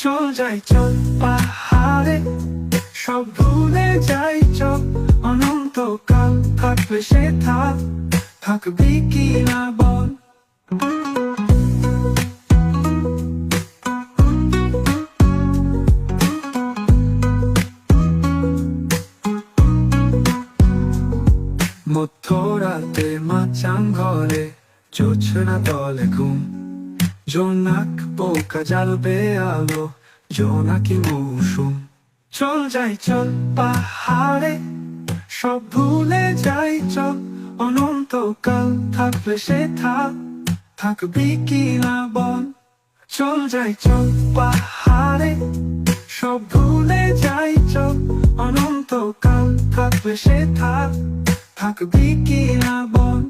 চল যাই পাহাড়ে, সব ভুলে যাই চল অনন্তকাল থাকবে সে থাক, থাকবি কি না বল? মধ্যরাতে মাচাং ঘরে জোছনা তলে ঘুম। জোনাক পোকা জ্বালবে আলো জোনাকি মৌসুম। চল যাই, চল পাহাড়ে, সব ভুলে যাই, চল। অনন্তকাল থাকবে সে থাক, থাকবি কি না বল। চল যাই, চল পাহাড়ে, সব ভুলে যাই, চল। অনন্তকাল থাকবে সে থাক, থাকবি কি না বল।